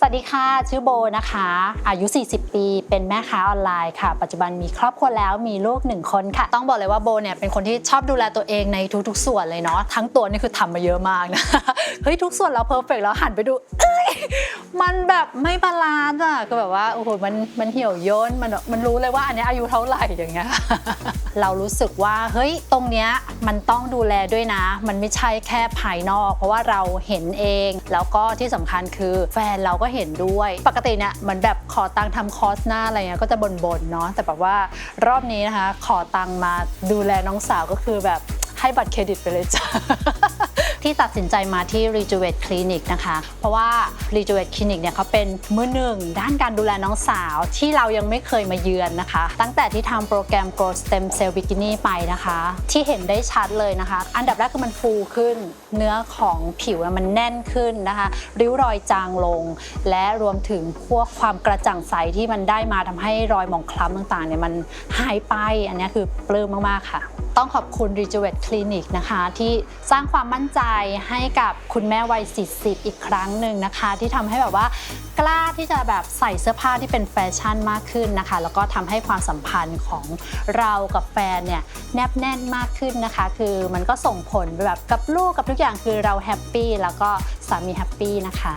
สวัสดีค่ะ ชื่อโบนะคะ อายุ 40 ปี เป็นแม่ค้าออนไลน์ค่ะ ปัจจุบันมีครอบครัวแล้วมีลูกหนึ่งคนค่ะ ต้องบอกเลยว่าโบเนี่ยเป็นคนที่ชอบดูแลตัวเองในทุกๆ ส่วนเลยเนาะทั้งตัวนี่คือทำมาเยอะมากนะเฮ้ยทุกส่วนเราเพอร์เฟกแล้วหันไปดู มันแบบไม่บาลานซ์อะก็แบบว่าโอ้โหมันมันเหี่ยวย่นมันมันรู้เลยว่าอันนี้อายุเท่าไหร่อย่างเงี้ยเรารู้สึกว่าเฮ้ยตรงเนี้ยมันต้องดูแลด้วยนะ มันไม่ใช่แค่ภายนอก เพราะว่าเราเห็นเอง แล้วก็ที่สำคัญคือแฟนเราก็เห็นด้วย ปกติเนี่ยเหมือนแบบขอตังค์ทำคอร์สหน้าอะไรเงี้ยก็จะบ่นๆเนาะแต่แบบว่ารอบนี้นะคะ ขอตังค์มาดูแลน้องสาวก็คือแบบให้บัตรเครดิตไปเลยจ้ะ ที่ตัดสินใจมาที่ Rejuvenate Clinic นะคะ เพราะว่า Rejuvenate Clinic เนี่ยเขาเป็นมือหนึ่งด้านการดูแลน้องสาวที่เรายังไม่เคยมาเยือนนะคะ ตั้งแต่ที่ทำโปรแกรม Grow Stem Cell Bikini ไปนะคะ ที่เห็นได้ชัดเลยนะคะ อันดับแรกคือมันฟูขึ้น เนื้อของผิวมันแน่นขึ้นนะคะ ริ้วรอยจางลง และรวมถึงพวกความกระจ่างใสที่มันได้มาทำให้รอยหมองคล้ำต่างๆเนี่ยมันหายไป อันนี้คือปลื้มมากๆค่ะ ต้องขอบคุณ Rejuvenate Clinic นะคะที่สร้างความมั่นใจให้กับคุณแม่วัย 40 อีกครั้งหนึ่งนะคะ ที่ทำให้แบบว่ากล้าที่จะแบบใส่เสื้อผ้าที่เป็นแฟชั่นมากขึ้นนะคะ แล้วก็ทำให้ความสัมพันธ์ของเรากับแฟนเนี่ยแนบแน่นมากขึ้นนะคะ คือมันก็ส่งผลไปแบบกับลูกกับทุกอย่างคือเราแฮปปี้แล้วก็สามีแฮปปี้นะคะ